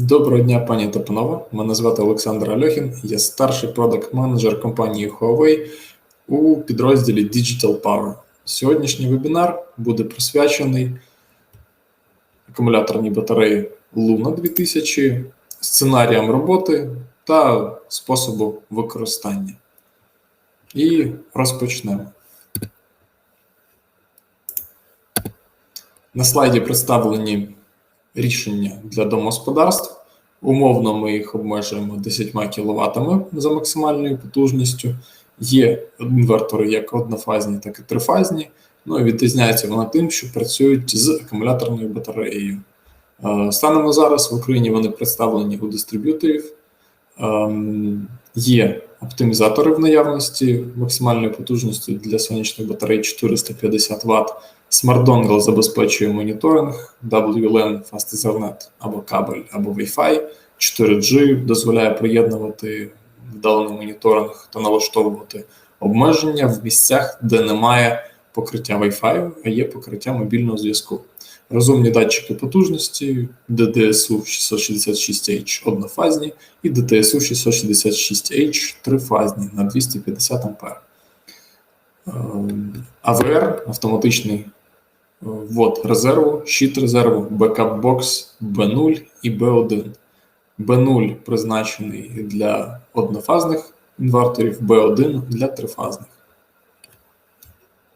Доброго дня, пані та. Мене звати Олександр Альохін. Я старший продакт-менеджер компанії Huawei у підрозділі Digital Power. Сьогоднішній вебінар буде присвячений акумуляторній батареї Luna 2000, сценаріям роботи та способу використання. І розпочнемо. На слайді представлені рішення для домогосподарств. Умовно, ми їх обмежуємо 10 кВт за максимальною потужністю. Є інвертори як однофазні, так і трифазні. Ну і відрізняються вони тим, що працюють з акумуляторною батареєю. Е, станом на зараз в Україні вони представлені у дистриб'юторів. Ем, є оптимізатори в наявності максимальною потужністю для сонячних батарей 450 Вт. Smart Dongle забезпечує моніторинг, WLAN, Fast або кабель, або Wi-Fi, 4G дозволяє приєднувати вдалений моніторинг та налаштовувати обмеження в місцях, де немає покриття Wi-Fi, а є покриття мобільного зв'язку. Розумні датчики потужності, DDSU 666H однофазні і DTSU 666H трифазні на 250 А. АВР автоматичний ввод резерву, щит резерву, бекап-бокс B0 і B1. B0 призначений для однофазних інверторів, B1 для трифазних.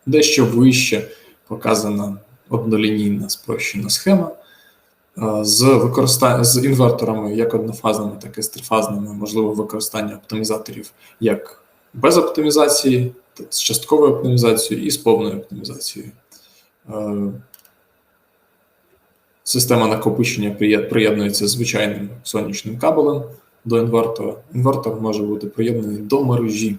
Дещо вище показана однолінійна спрощена схема. З використання з інверторами як однофазними, так і з трифазними, можливо використання оптимізаторів як без оптимізації, з частковою оптимізацією і з повною оптимізацією. Система накопичення приєднується звичайним сонячним кабелем до інвертора. Інвертор може бути приєднаний до мережі.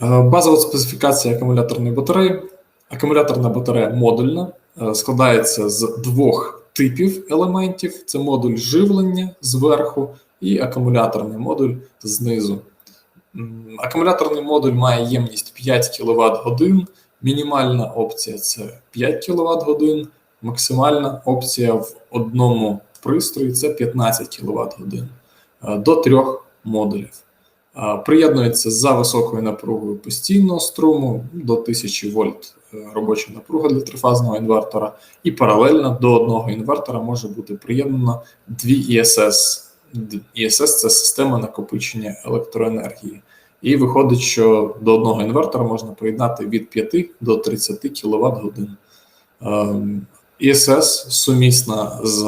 Базова специфікація акумуляторної батареї. Акумуляторна батарея модульна, складається з двох типів елементів: це модуль живлення зверху і акумуляторний модуль знизу. Акумуляторний модуль має ємність 5 кВт годин. Мінімальна опція це 5 кВт годин, максимальна опція в одному пристрої це 15 кВт годин до трьох модулів. Приєднується за високою напругою постійного струму до 1000 вольт е, робоча напруга для трифазного інвертора, і паралельно до одного інвертора може бути приєднано дві ISS. ISS – це система накопичення електроенергії. І виходить, що до одного інвертора можна приєднати від 5 до 30 кВт годин. ISS сумісна з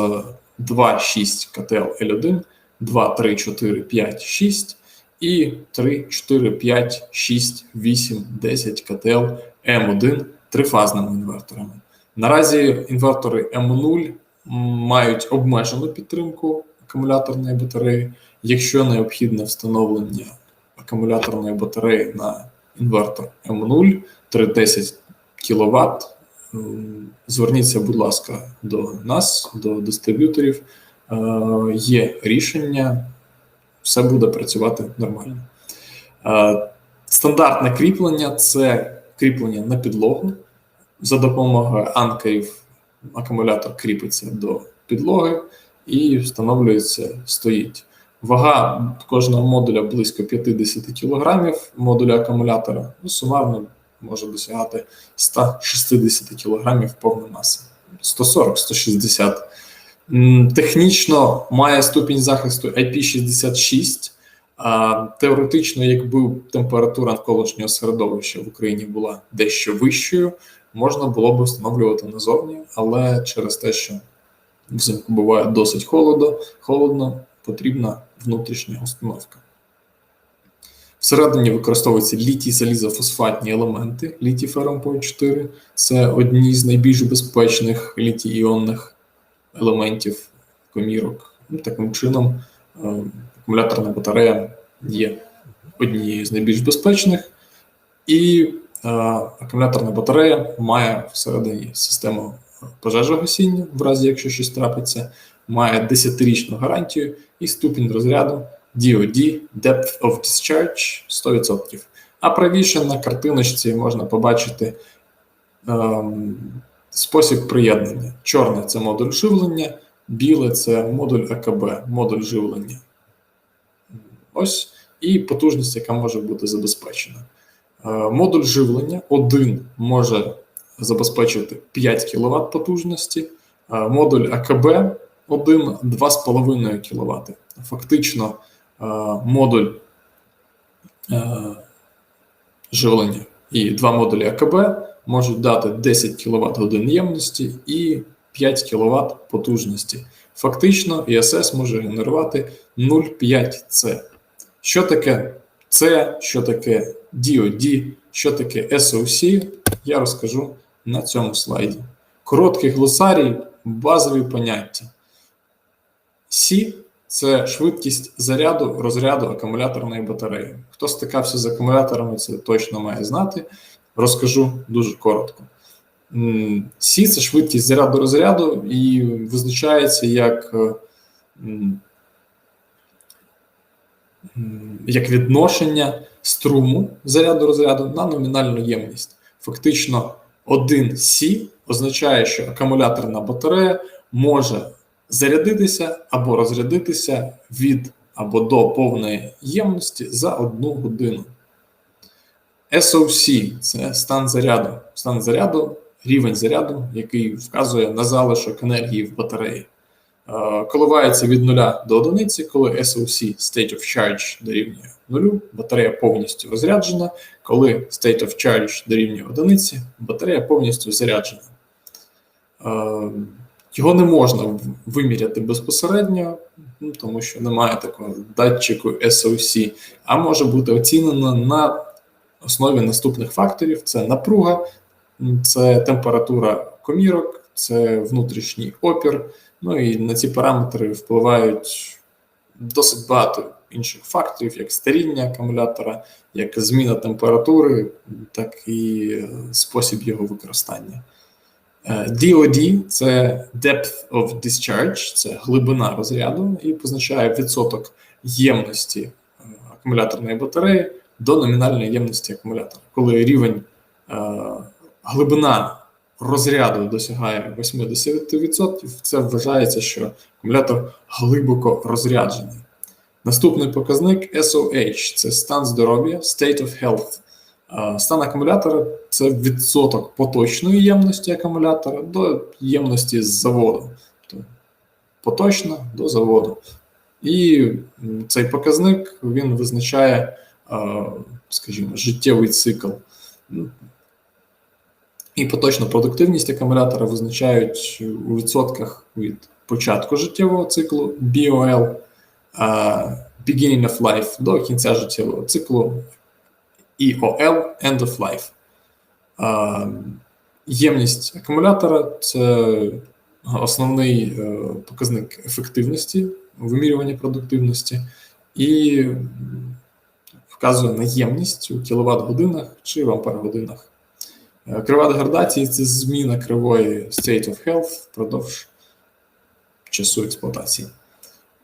2,6 КТЛ L1, 2, 3, 4, 5, 6 і 3, 4, 5, 6, 8, 10 КТЛ М1 трифазними інверторами. Наразі інвертори М0 мають обмежену підтримку акумуляторної батареї, якщо необхідне встановлення акумуляторної батареї на інвертор М0 310 кВт. Зверніться, будь ласка, до нас, до дистриб'юторів. Е, є рішення, все буде працювати нормально. Е, стандартне кріплення це кріплення на підлогу. За допомогою анкерів акумулятор кріпиться до підлоги і встановлюється, стоїть. Вага кожного модуля близько 50 кг, модуля акумулятора ну, сумарно може досягати 160 кг повної маси. 140-160. Технічно має ступінь захисту IP66. Теоретично, якби температура навколишнього середовища в Україні була дещо вищою, можна було б встановлювати назовні, але через те, що взимку буває досить холодно, холодно, потрібна внутрішня установка. Всередині використовуються літій залізофосфатні елементи літій ферромпой 4 це одні з найбільш безпечних літій іонних елементів комірок. Ну, Таким чином, е, акумуляторна батарея є однією з найбільш безпечних, і е, акумуляторна батарея має всередині систему пожежогасіння, в разі якщо щось трапиться, має 10-річну гарантію і ступінь розряду DOD Depth of Discharge 100%. А правіше на картиночці можна побачити ем, спосіб приєднання. Чорне це модуль живлення, біле це модуль АКБ, модуль живлення. Ось і потужність, яка може бути забезпечена. Е, модуль живлення один може забезпечити 5 кВт потужності, е, модуль АКБ 1 2,5 кВт. Фактично, е, модуль живлення і два модулі АКБ можуть дати 10 кВт годин ємності і 5 кВт потужності. Фактично, ІСС може генерувати 0,5 С. Що таке С, що таке DOD, що таке SOC, я розкажу на цьому слайді. Короткий глосарій, базові поняття. Сі це швидкість заряду розряду акумуляторної батареї. Хто стикався з акумуляторами, це точно має знати. Розкажу дуже коротко. Сі це швидкість заряду розряду і визначається як як відношення струму заряду розряду на номінальну ємність. Фактично, 1 Сі означає, що акумуляторна батарея може зарядитися або розрядитися від або до повної ємності за одну годину. SOC це стан заряду. Стан заряду, рівень заряду, який вказує на залишок енергії в батареї. Е, коливається від 0 до 1, коли SOC State of Charge дорівнює 0, батарея повністю розряджена. Коли State of Charge дорівнює 1, батарея повністю заряджена. Е, його не можна виміряти безпосередньо, ну, тому що немає такого датчику SOC, а може бути оцінено на основі наступних факторів: це напруга, це температура комірок, це внутрішній опір. Ну і на ці параметри впливають досить багато інших факторів, як старіння акумулятора, як зміна температури, так і спосіб його використання. DOD е, це Depth of Discharge, це глибина розряду, і позначає відсоток ємності е, акумуляторної батареї до номінальної ємності акумулятора. Коли рівень е, глибина розряду досягає 80%, це вважається, що акумулятор глибоко розряджений. Наступний показник SOH це стан здоров'я, state of health. Стан акумулятора це відсоток поточної ємності акумулятора до ємності з заводу. Тобто поточна до заводу. І цей показник він визначає, скажімо, життєвий цикл. І поточну продуктивність акумулятора визначають у відсотках від початку життєвого циклу BOL, beginning of life до кінця життєвого циклу EOL End of Life. Ємність акумулятора це основний е, показник ефективності, вимірювання продуктивності, і вказує на ємність у кіловат годинах чи в ампер годинах. Е, крива деградації це зміна кривої state of health впродовж часу експлуатації.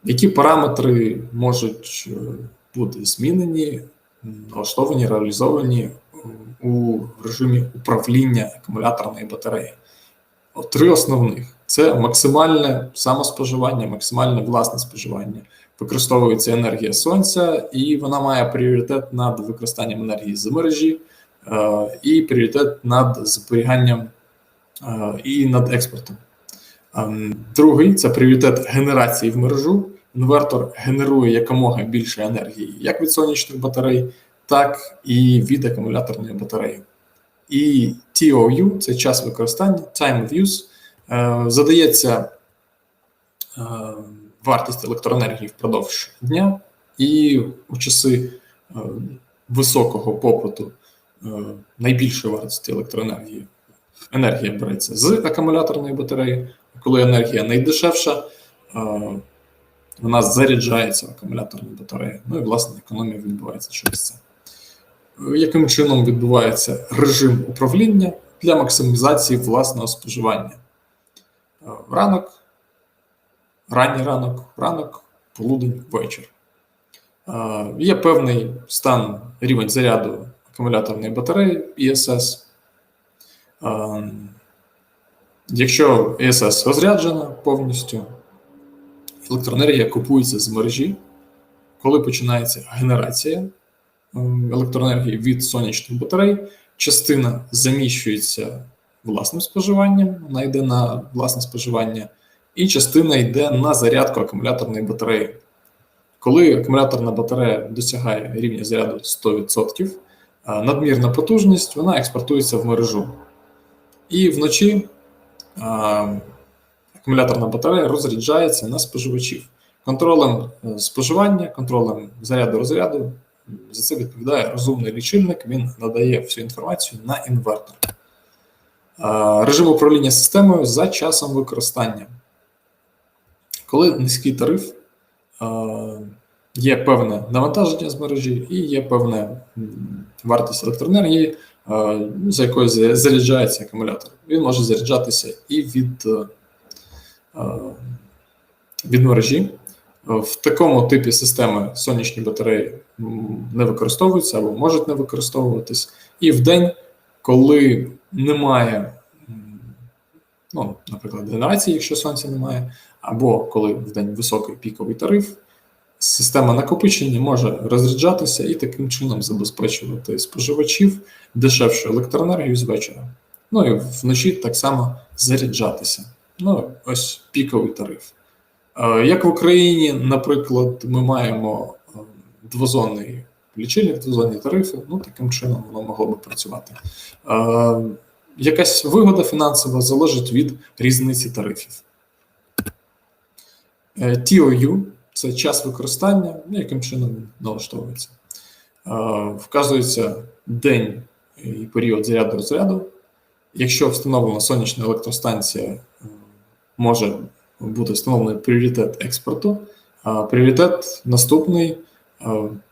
Які параметри можуть е, бути змінені, налаштовані, реалізовані у режимі управління акумуляторної батареї? Три основних: це максимальне самоспоживання, максимальне власне споживання. Використовується енергія сонця, і вона має пріоритет над використанням енергії з мережі. Е, і пріоритет над зберіганням е, і над експортом. Ем, другий це пріоритет генерації в мережу. Інвертор генерує якомога більше енергії як від сонячних батарей, так і від акумуляторної батареї. І TOU це час використання, time of use, е, задається вартість електроенергії впродовж дня, і у часи високого попиту Е, найбільшої вартості електроенергії. Енергія береться з акумуляторної батареї. Коли енергія найдешевша, е, вона заряджається в акумуляторну батарею. Ну і власне економія відбувається через це. Яким чином відбувається режим управління для максимізації власного споживання? Е, ранок, ранній ранок, ранок, полудень, вечір. Є певний стан рівень заряду акумуляторної батареї ISS. Якщо ЕСС розряджена повністю, електроенергія купується з мережі, коли починається генерація ем, електроенергії від сонячних батарей, частина заміщується власним споживанням, вона йде на власне споживання, і частина йде на зарядку акумуляторної батареї. Коли акумуляторна батарея досягає рівня заряду 100%, надмірна потужність вона експортується в мережу. І вночі акумуляторна батарея розряджається на споживачів. Контролем е, споживання, контролем заряду розряду за це відповідає розумний лічильник, він надає всю інформацію на інвертор. Режим управління системою за часом використання. Коли низький тариф, є певне навантаження з мережі і є певна вартість електроенергії, за якою заряджається акумулятор. Він може заряджатися і від, е, від мережі. В такому типі системи сонячні батареї не використовуються або можуть не використовуватись. І в день, коли немає, ну, наприклад, генерації, якщо сонця немає, або коли в день високий піковий тариф, система накопичення може розряджатися і таким чином забезпечувати споживачів дешевшу електроенергію з вечора. Ну і вночі так само заряджатися. Ну, ось піковий тариф. Е, Як в Україні, наприклад, ми маємо е, двозонний лічильник, двозонні тарифи, ну таким чином воно могло би працювати. Е, Якась вигода фінансова залежить від різниці тарифів. Е, TOU це час використання, ну, яким чином налаштовується. Е, Вказується день і період заряду розряду. Якщо встановлена сонячна електростанція, е, може бути встановлений пріоритет експорту. Пріоритет наступний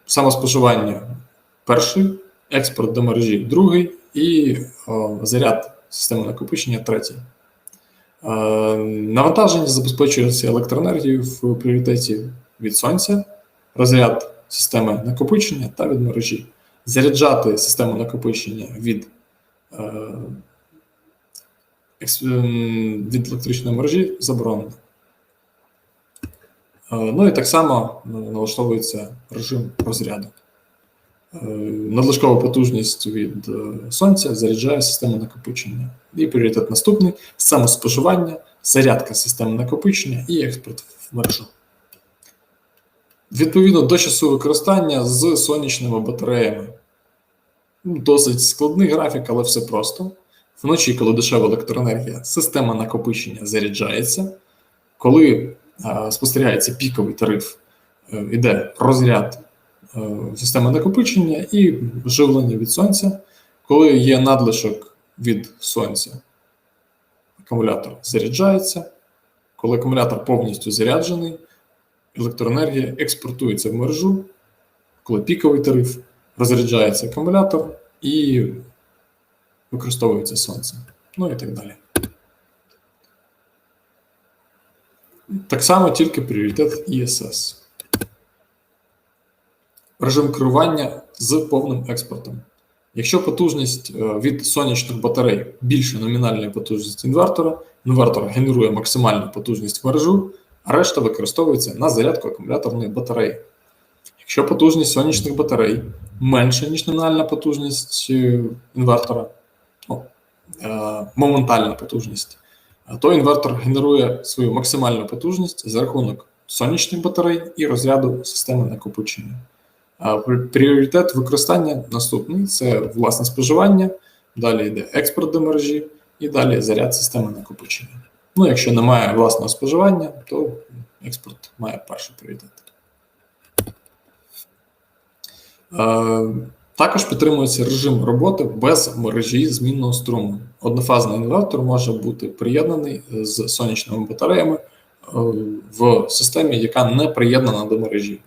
самоспоживання перший, експорт до мережі другий і заряд системи накопичення третій. Е, Навантаження забезпечується електроенергією в пріоритеті від сонця, розряд системи накопичення та від мережі. Заряджати систему накопичення від е, ем, від електричної мережі заборонено. Е, Ну і так само налаштовується режим розряду. Е, Надлишкова потужність від е, сонця заряджає систему накопичення. І пріоритет наступний: самоспоживання, зарядка системи накопичення і експорт в мережу. Відповідно до часу використання з сонячними батареями. Ну, Досить складний графік, але все просто. Вночі, коли дешева електроенергія, система накопичення заряджається. Коли е, спостерігається піковий тариф, іде розряд е, системи накопичення і живлення від сонця. Коли є надлишок від сонця, акумулятор заряджається. Коли акумулятор повністю заряджений, електроенергія експортується в мережу. Коли піковий тариф, розряджається акумулятор і використовується сонце. Ну і так далі. Так само тільки пріоритет ІСС. Режим керування з повним експортом. Якщо потужність е, від сонячних батарей більше номінальної потужності інвертора, інвертор генерує максимальну потужність в мережу, а решта використовується на зарядку акумуляторної батареї. Якщо потужність сонячних батарей менша, ніж номінальна потужність е, інвертора, ну, е, моментальна потужність, то інвертор генерує свою максимальну потужність за рахунок сонячних батарей і розряду системи накопичення. Пріоритет використання наступний: це власне споживання, далі йде експорт до мережі і далі заряд системи накопичення. Ну, якщо немає власного споживання, то експорт має перший пріоритет. Е, Також підтримується режим роботи без мережі змінного струму. Однофазний інвертор може бути приєднаний з сонячними батареями е, в системі, яка не приєднана до мережі.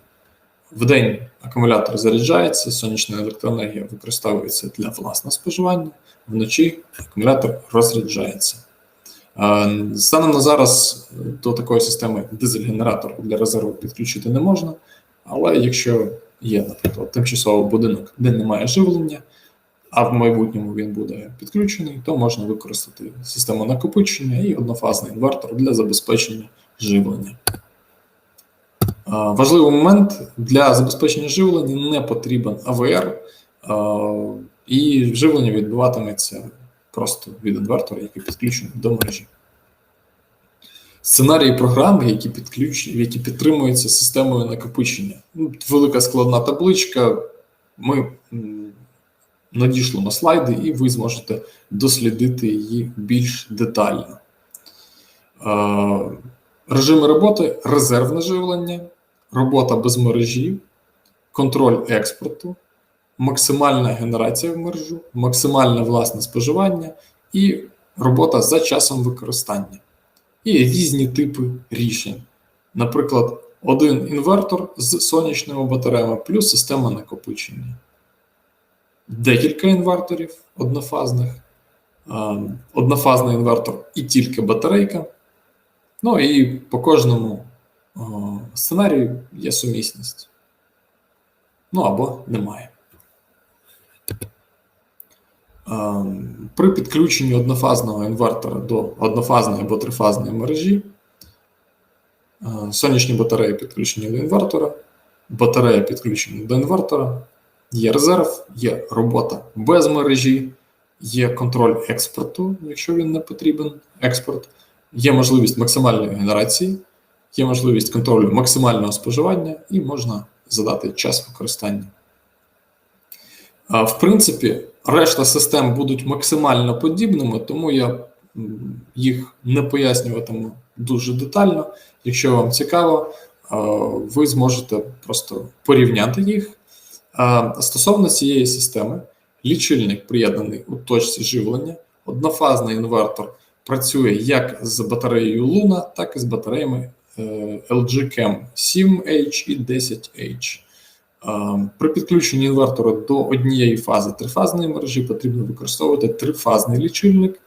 Вдень акумулятор заряджається, сонячна електроенергія використовується для власного споживання, вночі акумулятор розряджається. Е, Станом на зараз до такої системи дизель-генератор для резерву підключити не можна, але якщо є, наприклад, тимчасовий будинок, де немає живлення, а в майбутньому він буде підключений, то можна використати систему накопичення і однофазний інвертор для забезпечення живлення. Важливий момент для забезпечення живлення не потрібен АВР, і живлення відбуватиметься просто від інвертора, який підключений до мережі. Сценарії програми, які підключені, які підтримуються системою накопичення. Ну, велика складна табличка. Ми надішлемо слайди, і ви зможете дослідити її більш детально. Режими роботи резервне живлення, робота без мережі, контроль експорту, максимальна генерація в мережу, максимальне власне споживання і робота за часом використання. І різні типи рішень. Наприклад, один інвертор з сонячними батареями плюс система накопичення. Декілька інверторів однофазних, однофазний інвертор і тільки батарейка. Ну і по кожному сценарію є сумісність. Ну або немає. При підключенні однофазного інвертора до однофазної або трифазної мережі, сонячні батареї підключені до інвертора, батарея підключена до інвертора, є резерв, є робота без мережі, є контроль експорту, якщо він не потрібен, експорт, є можливість максимальної генерації, є можливість контролю максимального споживання і можна задати час використання. В принципі, решта систем будуть максимально подібними, тому я їх не пояснюватиму дуже детально. Якщо вам цікаво, ви зможете просто порівняти їх. Стосовно цієї системи, лічильник приєднаний у точці живлення, однофазний інвертор працює як з батареєю Luna, так і з батареями LG Chem 7H і 10H. При підключенні інвертора до однієї фази трифазної мережі потрібно використовувати трифазний лічильник.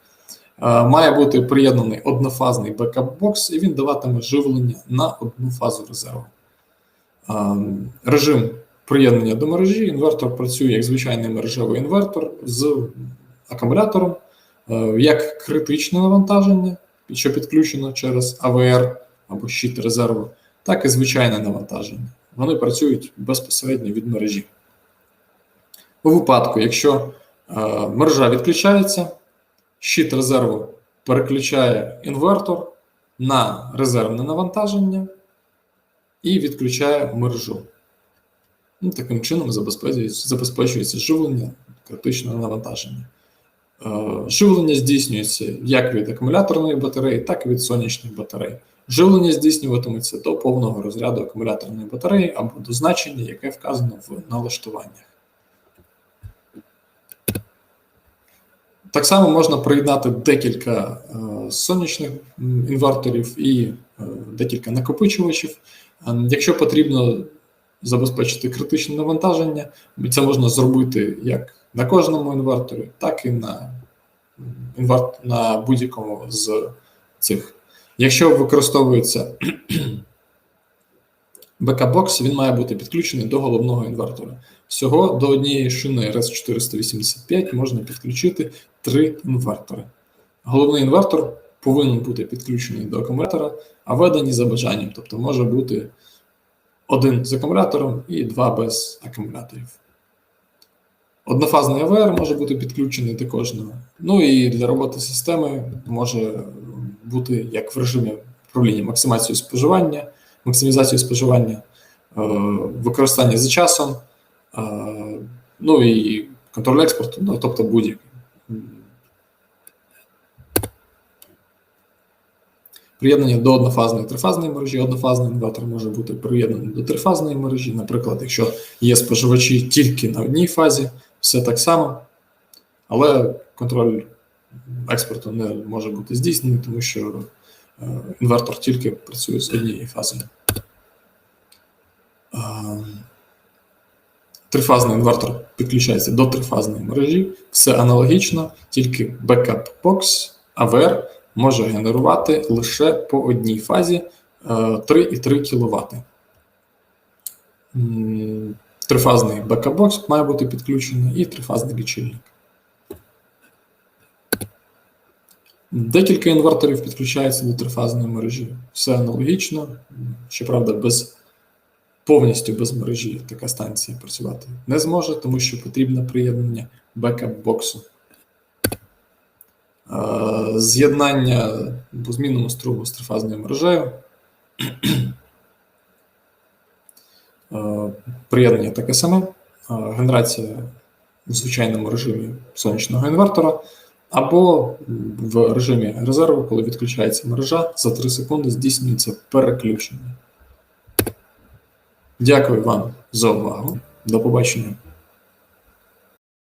Має бути приєднаний однофазний бекап-бокс, і він даватиме живлення на одну фазу резерву. Режим приєднання до мережі. Інвертор працює як звичайний мережевий інвертор з акумулятором, як критичне навантаження, що підключено через АВР або щит резерву, так і звичайне навантаження вони працюють безпосередньо від мережі. У випадку, якщо е, мережа відключається, щит резерву переключає інвертор на резервне навантаження і відключає мережу. Ну, Таким чином забезпечується, забезпечується живлення критичного навантаження. Е, живлення здійснюється як від акумуляторної батареї, так і від сонячних батарей. Живлення здійснюватиметься до повного розряду акумуляторної батареї або до значення, яке вказано в налаштуваннях. Так само можна приєднати декілька е, сонячних інверторів і е, декілька накопичувачів. Е, якщо потрібно забезпечити критичне навантаження, це можна зробити як на кожному інверторі, так і на, на будь-якому з цих. Якщо використовується бекап-бокс, він має бути підключений до головного інвертора. Всього до однієї шини RS485 можна підключити три інвертори. Головний інвертор повинен бути підключений до акумулятора, а ведені за бажанням, тобто може бути один з акумулятором і два без акумуляторів. Однофазний АВР може бути підключений до кожного. Ну і для роботи системи може бути як в режимі управління максимізацію споживання, максимізацію споживання, е, використання за часом, е, ну і контроль експорту, ну, тобто будь-який. Приєднання до однофазної трифазної мережі, однофазний інвертор може бути приєднаний до трифазної мережі. Наприклад, якщо є споживачі тільки на одній фазі, все так само, але контроль експорту не може бути здійснений, тому що е, інвертор тільки працює з однією фазою. Е, трифазний інвертор підключається до трифазної мережі, все аналогічно, тільки backup-box AVR може генерувати лише по одній фазі 3,3 е, кВт. Трифазний бекап-бокс має бути підключений і трифазний лічильник. Декілька інверторів підключаються до трифазної мережі. Все аналогічно, щоправда, без повністю без мережі така станція працювати не зможе, тому що потрібне приєднання бекап-боксу. З'єднання по змінному струму з трифазною мережею. Приєднання таке саме. Генерація в звичайному режимі сонячного інвертора, або в режимі резерву, коли відключається мережа, за 3 секунди здійснюється переключення. Дякую вам за увагу. До побачення.